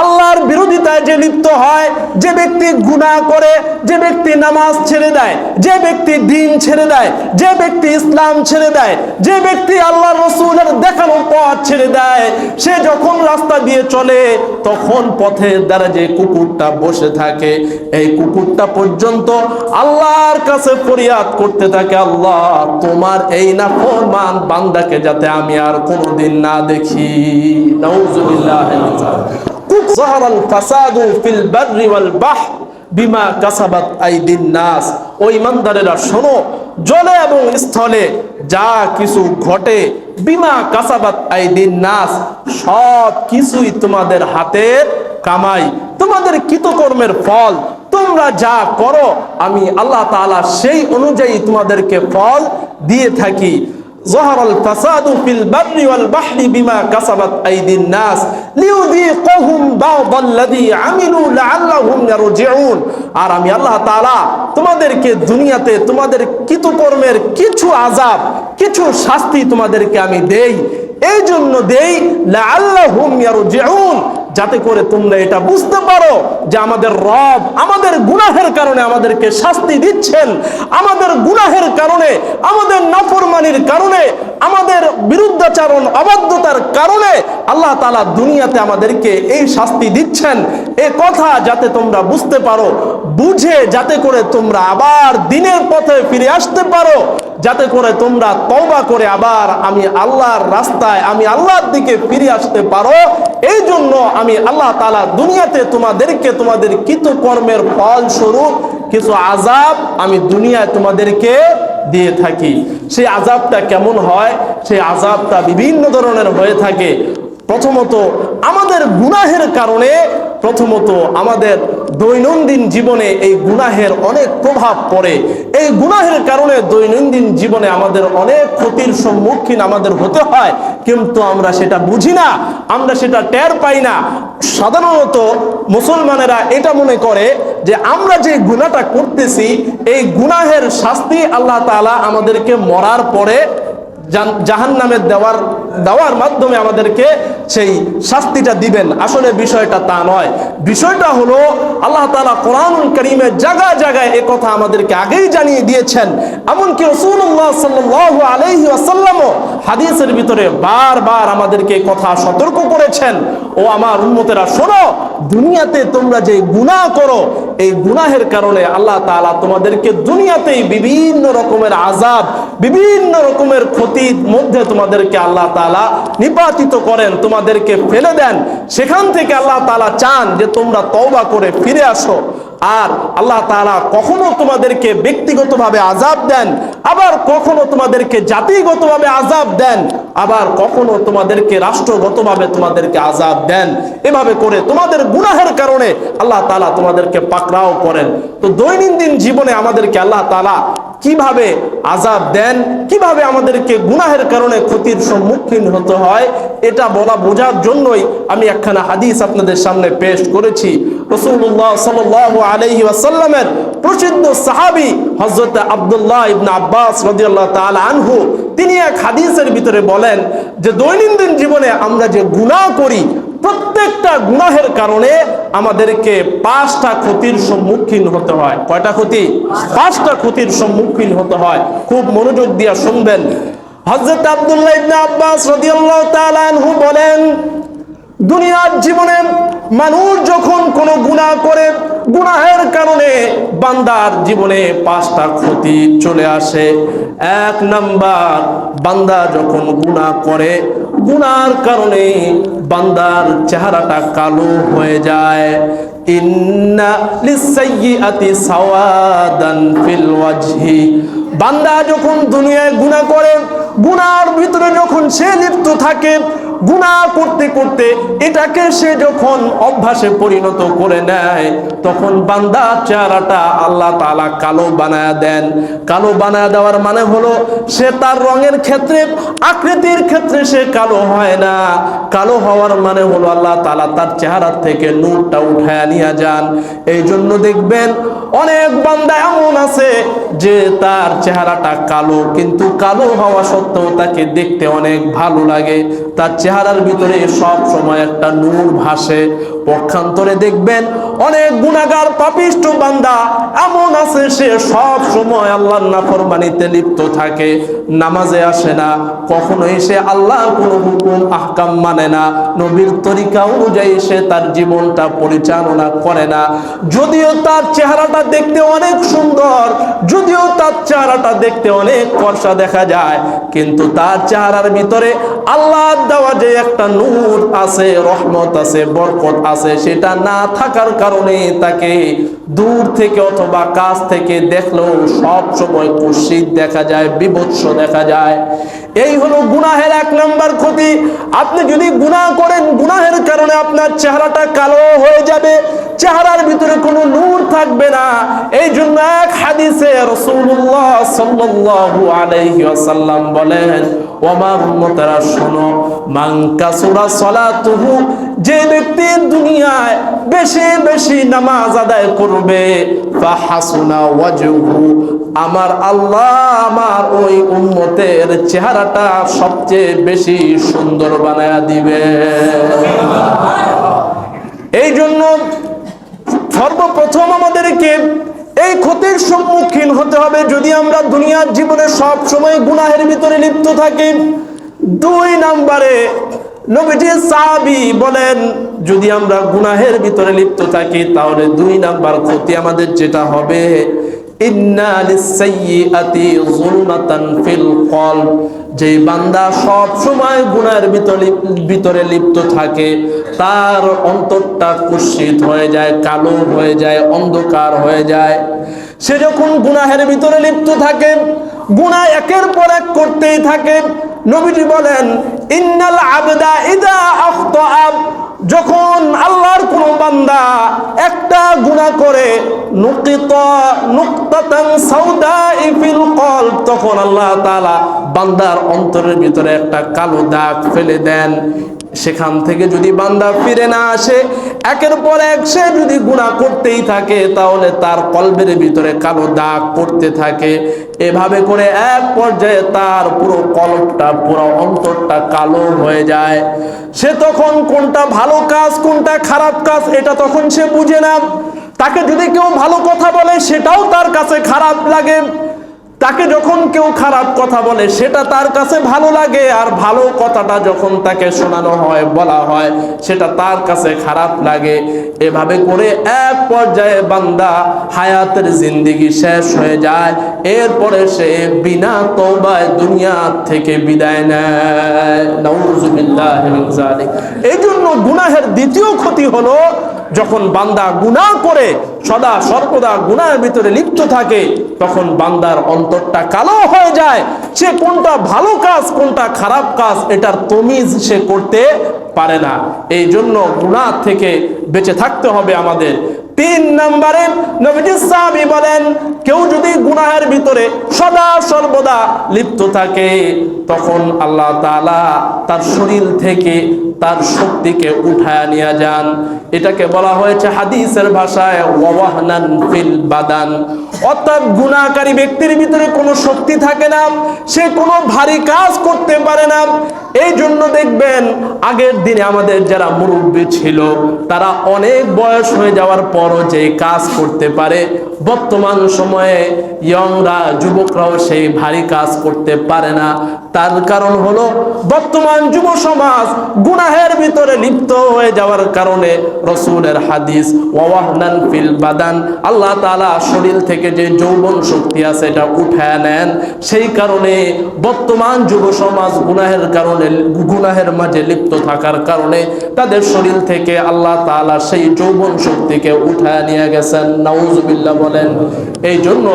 আল্লাহর বিরোধিতায় যে লিপ্ত হয়, যে ব্যক্তি গুনাহ করে, যে ব্যক্তি নামাজ ছেড়ে দেয়, যে ব্যক্তি দিন ছেড়ে দেয়, যে ব্যক্তি ইসলাম ছেড়ে দেয়, যে ব্যক্তি আল্লাহ রসুলের দেখানো পথ ছেড়ে দেয়, সে যখন রাস্তা দিয়ে চলে, তখন পথের দ্বারা যে কুকুরটা বসে থাকে, এই কুকুরটা পর্যন্ত আল্লাহর কাছে ফরিয়াদ করতে থাকে, আল্লাহ, তোমার এই না ফরমান বান্দাকে যাতে আমি আর কোনোদিন না দেখি। জাহারাল ফাসাদু ফিল বাররি ওয়াল বাহর বিমা কাসাবাত আইদিন ও ইমানদারেরা শোনো, জলে এবং স্থলে যা কিছু ঘটে, বিমা কাসাবাত আইদিন নাস, সব কিছুই তোমাদের হাতের কামাই। তোমাদের কৃতকর্মের ফল, তোমরা যা করো, আমি আল্লাহ তাআলা সেই অনুযায়ী তোমাদেরকে ফল দিয়ে থাকি। ظهر الفساد في البر والبحر بما كسبت أيدي الناس ليذيقهم بعض الذي عملوا لعلهم يرجعون আর আমি আল্লাহ তাআলা তোমাদেরকে দুনিয়াতে তোমাদের কৃতকর্মের কিছু আযাব কিছু শাস্তি তোমাদেরকে আমি দেই এই জন্য দেই লাআল্লাহুম ইয়ারজিউন যাতে করে তোমরা এটা বুঝতে পারো যে আমাদের রব আমাদের গুনাহের কারণে আমাদেরকে শাস্তি দিচ্ছেন। আমাদের গুনাহের কারণে, আমাদের নাফরমানির কারণে, আমাদের বিরুদ্ধাচারণ, অবাধ্যতার কারণে আল্লাহ তালা দুনিয়াতে আমাদেরকে এই শাস্তি দিচ্ছেন। এ কথা যাতে তোমরা বুঝতে পারো, বুঝে যাতে করে তোমরা আবার দিনের পথে ফিরে আসতে পারো, যাতে করে তোমরা তওবা করে আবার আমি আল্লাহর রাস্তায়, আমি আল্লাহর দিকে ফিরে আসতে পারো। এই জন্য আমি আল্লাহ তালা দুনিয়াতে তোমাদেরকে তোমাদের কৃতকর্মের ফল স্বরূপ কিছু আজাব আমি দুনিয়ায় তোমাদেরকে দিয়ে থাকি। সেই আজাবটা কেমন হয়? সেই আজাবটা বিভিন্ন ধরনের হয়ে থাকে। প্রথমত আমাদের গুনাহের কারণে, প্রথমত আমাদের দৈনন্দিন জীবনে এই গুনাহের অনেক প্রভাব পড়ে। এই গুনাহের কারণে দৈনন্দিন জীবনে আমাদের অনেক ক্ষতির সম্মুখীন আমাদের হতে হয়। কিন্তু আমরা সেটা বুঝি না, আমরা সেটা টের পাই না। সাধারণত মুসলমানেরা এটা মনে করে যে আমরা যে গুনাহটা করতেছি, এই গুনাহের শাস্তি আল্লাহ তাআলা আমাদেরকে মরার পরে জাহান নামের দেওয়ার দেওয়ার মাধ্যমে আমাদেরকে সেই শাস্তিটা দিবেন। আসলে বিষয়টা তা নয়। বিষয়টা হলো, আল্লাহ তালা কোরআনুল করিমে জায়গায় জায়গায় এ কথা আমাদেরকে আগেই জানিয়ে দিয়েছেন। এমনকি রসুল্লাহ সাল্লাহ আলহি আসাল্লামও হাদিসের ভিতরে বারবার আমাদেরকে কথা সতর্ক করেছেন। ও আমার উন্মতেরা শোনো দুনিয়াতে তোমরা যে গুণা করো, এই গুনাহের কারণে আল্লাহ তালা তোমাদেরকে দুনিয়াতেই বিভিন্ন রকমের আজাব বিভিন্ন রকমের ক্ষতির মধ্যে তোমাদেরকে আল্লাহ তালা নিপাতিত করেন, তোমাদেরকে ফেলে দেন। সেখান থেকে আল্লাহ তালা চান যে তোমরা তওবা করে ফিরে আসো। আর আল্লাহ তালা কখনো তোমাদেরকে ব্যক্তিগতভাবে আজাব দেন, আবার কখনো তোমাদেরকে জাতিগতভাবে আজাব দেন, আবার কখনো তোমাদেরকে রাষ্ট্রগতভাবে তোমাদেরকে আজাব দেন। এভাবে করে তোমাদের গুনাহের কারণে আল্লাহ তালা তোমাদেরকে পাকড়াও করেন। তো দৈনন্দিন জীবনে আমাদেরকে আল্লাহ তাআলা কীভাবে আজাব দেন? কীভাবে আমাদেরকে গুনাহের কারণে ক্ষতির সম্মুখীন হতে হয়? এটা বলা বোঝার জন্যই আমি একখানা হাদিস আপনাদের সামনে পেশ করেছি। রসুল্লাহ সাল আলহি ওয়াসাল্লামের প্রসিদ্ধ সাহাবি হজরত আবদুল্লাহ ইবনা আব্বাস রদিয়াল্লাহ তাআলা আনহু, তিনি এক হাদিসের ভিতরে বলেন যে, দৈনন্দিন জীবনে আমরা যে গুনাহ করি প্রত্যেকটা গুনাহের কারণে আমাদেরকে পাঁচটা ক্ষতির সম্মুখীন হতে হয়। কয়টা ক্ষতি? পাঁচটা ক্ষতির সম্মুখীন হতে হয়। খুব মনোযোগ দিয়ে শুনবেন। হজরত আব্দুল্লাহ ইবনে আব্বাস রাদিয়াল্লাহু তাআলা আনহু বলেন, দুনিয়ার জীবনে মানুষ যখন কোনো গুনাহ করে, গুনাহের কারণে বান্দার জীবনে পাঁচটা ক্ষতি চলে আসে। এক নাম্বার, বান্দা যখন গুনাহ করে গুনার কারণে বান্দার চেহারাটা কালো হয়ে যায়। বান্দা যখন দুনিয়ায় গুনাহ করে, গুনার ভিতরে যখন সে লিপ্ত থাকে গুনাহ করতে করতে এটাকে সে যখন অভ্যাসে পরিণত করে নেয়, তখন বান্দা চেহারাটা আল্লাহ তাআলা কালো বানায় দেন। কালো বানায় দেওয়ার মানে হলো সে তার রঙের ক্ষেত্রে, আকৃতির ক্ষেত্রে সে কালো হয় না। কালো হওয়ার মানে হলো আল্লাহ তালা তার চেহারা থেকে নূরটা উঠায় নিয়ে যান। এই জন্য দেখবেন অনেক বান্দা এমন আছে যে তার চেহারাটা কালো, কিন্তু কালো হওয়া সত্ত্বেও তাকে দেখতে অনেক ভালো লাগে। তার চেহারার ভিতরে সব সময় একটা নূর ভাসে পক্ষান্তরে দেখবেন অনেক গুণাগার পাপিষ্ট বান্দা এমন আছে, সে সব সময় আল্লাহর নাফরমানিতে লিপ্ত থাকে, নামাজে আসে না, কখনোই সে আল্লাহর কোনো হুকুম, আহকাম মানে না, নবীর তরিকা অনুযায়ী সে তার জীবনটা পরিচালনা করে না। যদিও তার চেহারাটা দেখতে অনেক সুন্দর, যদিও তার চেহারাটা দেখতে অনেক ফর্সা দেখা যায়, কিন্তু তার চেহারার ভিতরে আল্লাহ দেওয়া যে একটা নূর আছে, রহমত আছে, বরকত আছে, সেটা না থাকার কারণে তাকে দূর থেকে অথবা কাছ থেকে দেখলেও সব সময় কুৎসিত দেখা যায়, বিভৎস দেখা যায়। এই হলো গুনাহের এক নম্বর ক্ষতি। আপনি যদি গুনাহ করেন, গুনাহের কারণে আপনার চেহারাটা কালো হয়ে যাবে। চেহারার ভিতরে কোনো নূর থাকবে না। এই জন্য এক হাদিসে রাসূলুল্লাহ সাল্লাল্লাহু আলাইহি ওয়াসাল্লাম বলেন, ওমা উম্মতেরা, শোনো, মান কাসুরা সালাতুহু, যে ব্যক্তি দুনিয়ায় বেশি বেশি নামাজ আদায় করবে, ফাহাসুনা ওয়াজহু, আমার আল্লাহ আমার ওই উম্মতের চেহারাটা সবচেয়ে বেশি সুন্দর বানায়া দিবে। এই জন্য সর্বপ্রথম আমাদেরকে এই ক্ষতির সম্মুখীন হতে হবে যদি আমরা দুনিয়ার জীবনে সব সময় গুনাহের ভিতরে লিপ্ত থাকি। দুই নাম্বারে নবীজি সাহাবি বলেন, যদি আমরা গুনাহের ভিতরে লিপ্ত থাকি, তাহলে দুই নাম্বার ক্ষতি আমাদের যেটা হবে। যে বান্দা সব সময় গুনাহের ভিতরে লিপ্ত থাকে, তার অন্তরটা হয়ে যায়, কালো হয়ে যায়, অন্ধকার হয়ে যায়। সে যখন গুনাহের ভিতরে লিপ্ত থাকে, গুনাহ একের পর এক করতেই থাকে। নবীজি বলেন, ইন্নাল আবদা ইদা আখতাআ। যখন আল্লাহর কোন বান্দা গুনাহ করে তখন আল্লাহ বান্দার অন্তরের ভিতরে একটা কালো দাগ ফেলে দেন। সেখান থেকে যদি বান্দা ফিরে না আসে, একের পর এক সে যদি গুণা করতেই থাকে, তাহলে তার কলবের ভিতরে কালো দাগ পড়তে থাকে। এভাবে করে এক পর্যায়ে তার পুরো কলবটা, পুরো অন্তরটা কালো হয়ে যায়। সে তখন কোনটা ভালো কাজ, কোনটা খারাপ কাজ, এটা তখন সে বুঝে না। তাকে যদি কেউ ভালো কথা বলে, সেটাও তার কাছে খারাপ লাগে। তাকে যখন কেউ খারাপ কথা বলে, সেটা তার কাছে ভালো লাগে, আর ভালো কথাটা যখন তাকে শোনানো হয়, বলা হয়, সেটা তার কাছে খারাপ লাগে। এভাবে করে এক পর্যায়ে বান্দা হায়াতের জিন্দিগি শেষ হয়ে যায়। এরপরে সে বিনা তওবায় দুনিয়া থেকে বিদায় নেয়। এই জন্য গুনাহের দ্বিতীয় ক্ষতি হলো যখন বান্দা গুনাহ করে, সদা সর্বদা গুনাহের ভিতরে লিপ্ত থাকে, তখন বান্দার অন্তরটা কালো হয়ে যায়। সে কোনটা ভালো কাজ, কোনটা খারাপ কাজ, এটার তমিজ সে করতে পারে না। এই জন্য গুনাহ থেকে বেঁচে থাকতে হবে আমাদের। তিন নম্বরে নবীজি সাহাবী বলেন, কেউ যদি গুনাহের ভিতরে সদা সর্বদা লিপ্ত থাকে, তখন আল্লাহ তাআলা তার শরীর থেকে তার শক্তিকে উঠায় নিয়ে যান। এটাকে বলা হয়েছে হাদিসের ভাষায় অর্থাৎ গুণাকারী ব্যক্তির ভিতরে কোনো শক্তি থাকে না, সে কোনো ভারী কাজ করতে পারে না। এই জন্য দেখবেন, আগের দিনে আমাদের যারা মুরব্বী ছিল, তারা অনেক বয়স হয়ে যাওয়ার পরও যে কাজ করতে পারে, বর্তমান সময়ে ইয়ংরা যুবকরাও সেই ভারী কাজ করতে পারে না। তার কারণ হলো, বর্তমান যুব সমাজ গুনাহের ভিতরে লিপ্ত হয়ে যাওয়ার কারণে রসুলের হাদিস ওয়াহনান ফিল বাদান, আল্লাহ তাআলা শরীর থেকে যে যৌবন শক্তি আছে এটা উঠায় নেন। সেই কারণে বর্তমান যুব সমাজ গুনাহের কারণে, গুনাহের মাঝে লিপ্ত থাকার কারণে তাদের শরীর থেকে আল্লাহ তাআলা সেই যৌবন শক্তিকে উঠায় নিয়ে গেছেন। নাউজুবিল্লাহ বলেন এই জন্য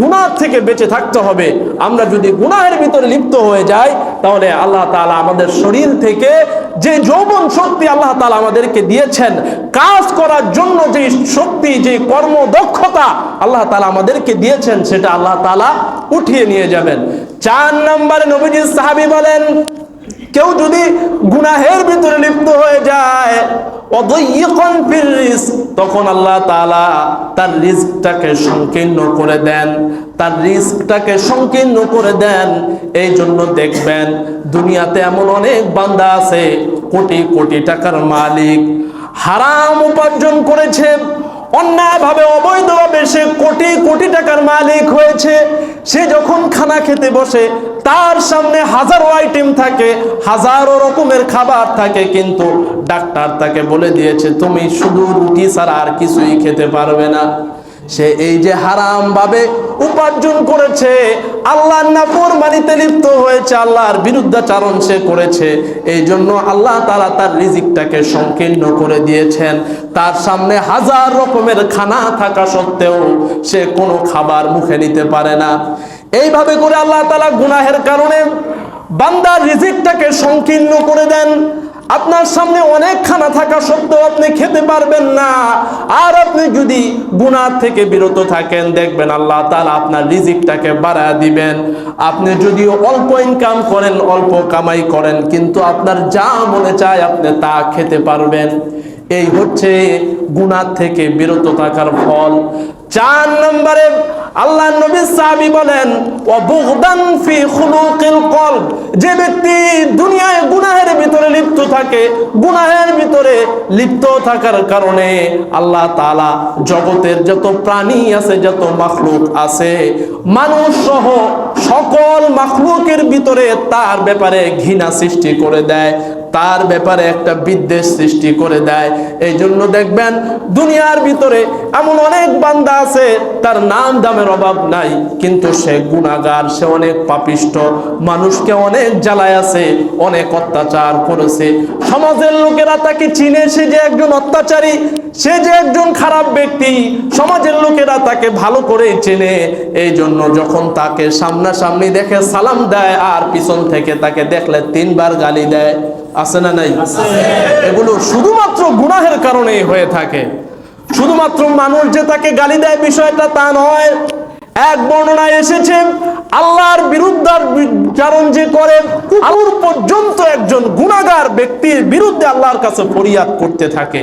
গুনাহ থেকে বেঁচে থাকতে হবে। আমরা যদি গুনাহের ভিতরে লিপ্ত হয়ে যাই, তাহলে আল্লাহ তাআলা আমাদের শরীর থেকে যে যৌবন শক্তি আল্লাহ তাআলা আমাদেরকে দিয়েছেন, কাজ করার জন্য যে শক্তি, যে কর্মদক্ষতা আল্লাহ তাআলা আমাদেরকে দিয়েছেন, সেটা আল্লাহ তাআলা উঠিয়ে নিয়ে যাবেন। চার নম্বরে নবীজি সাহাবী বলেন, কেউ যদি গুনাহের ভিতরে লিপ্ত হয়ে যায় তখন আল্লাহ তাআলা তার রিস্কটাকে সংকীর্ণ করে দেন। তার রিস্কটাকে সংকীর্ণ করে দেন। এই জন্য দেখবেন দুনিয়াতে এমন অনেক বান্দা আছে, কোটি কোটি টাকার মালিক, হারাম উপার্জন করেছে। অন্যায়ভাবে, অবৈধভাবে সে কোটি কোটি টাকার মালিক হয়েছে। সে যখন খানা খেতে বসে, তার সামনে হাজারো আইটেম থাকে, হাজারো রকমের খাবার থাকে, কিন্তু ডাক্তার তাকে বলে দিয়েছে, তুমি শুধু রুটি ছাড়া আর কিছুই খেতে পারবে না। সে এই যে হারাম ভাবে উপার্জন করেছে, আল্লাহর নাফর মানিতে লিপ্ত হয়েছে, আল্লাহর বিরুদ্ধাচারণ সে করেছে এই জন্য আল্লাহ তারা তার রিজিকটাকে সংকীর্ণ করে দিয়েছেন। তার সামনে হাজার রকমের খানা থাকা সত্ত্বেও সে কোনো খাবার মুখে নিতে পারে না। এইভাবে করে আল্লাহ তালা গুনাহের কারণে বান্দার রিজিকটাকে সংকীর্ণ করে দেন। আপনার সামনে অনেক খানা থাকা সত্ত্বেও আপনি খেতে পারবেন না। আর আপনি যদি গুনার থেকে বিরত থাকেন, দেখবেন আল্লাহ তাআলা আপনার রিজিকটাকে বাড়া দিবেন। আপনি যদি অল্প ইনকাম করেন, অল্প কামাই করেন, কিন্তু আপনার যা মনে চায় আপনি তা খেতে পারবেন। এই হচ্ছে গুনার থেকে বিরত থাকার ফল। চার নম্বরে আল্লাহ নবী সাহাবী বলেন অবুগদান ফি খুলুকিল কলব যে ব্যক্তি দুনিয়ায় গুনাহের ভিতরে লিপ্ত থাকে, গুনাহের ভিতরে লিপ্ত থাকার কারণে আল্লাহ তাআলা জগতের যত প্রাণী আছে, যত মাখলুক আছে, মানুষ সহ সকল মাখলুকের ভিতরে তার ব্যাপারে ঘৃণা সৃষ্টি করে দেয়। তার ব্যাপারে একটা বিদ্বেষ সৃষ্টি করে দেয়। এই জন্য দেখবেন দুনিয়ার ভিতরে এমন অনেক বান্দা আছে, তার নাম দামের অভাব নাই, কিন্তু সে গুণাগার সে অনেক পাপিষ্ট, মানুষকে অনেক জ্বালায় আছে, অনেক অত্যাচার করেছে। সমাজের লোকেরা তাকে চিনে, সে যে একজন অত্যাচারী, সে যে একজন খারাপ ব্যক্তি, সমাজের লোকেরা তাকে ভালো করে চেনে। এই জন্য যখন তাকে সামনাসামনি দেখে সালাম দেয়, আর পিছন থেকে তাকে দেখলে তিনবার গালি দেয়। আছে না নাই? এগুলো শুধুমাত্র গুনাহের কারণে হয়ে থাকে। শুধুমাত্র মানুষ যে তাকে গালি দেয় বিষয়টা তা নয়। এক বর্ণনায় এসেছে, আল্লাহর বিরুদ্ধার বিচারণ যে করে আলুর পর্যন্ত একজন গুণাগার ব্যক্তির বিরুদ্ধে আল্লাহর কাছে ফরিয়াদ করতে থাকে।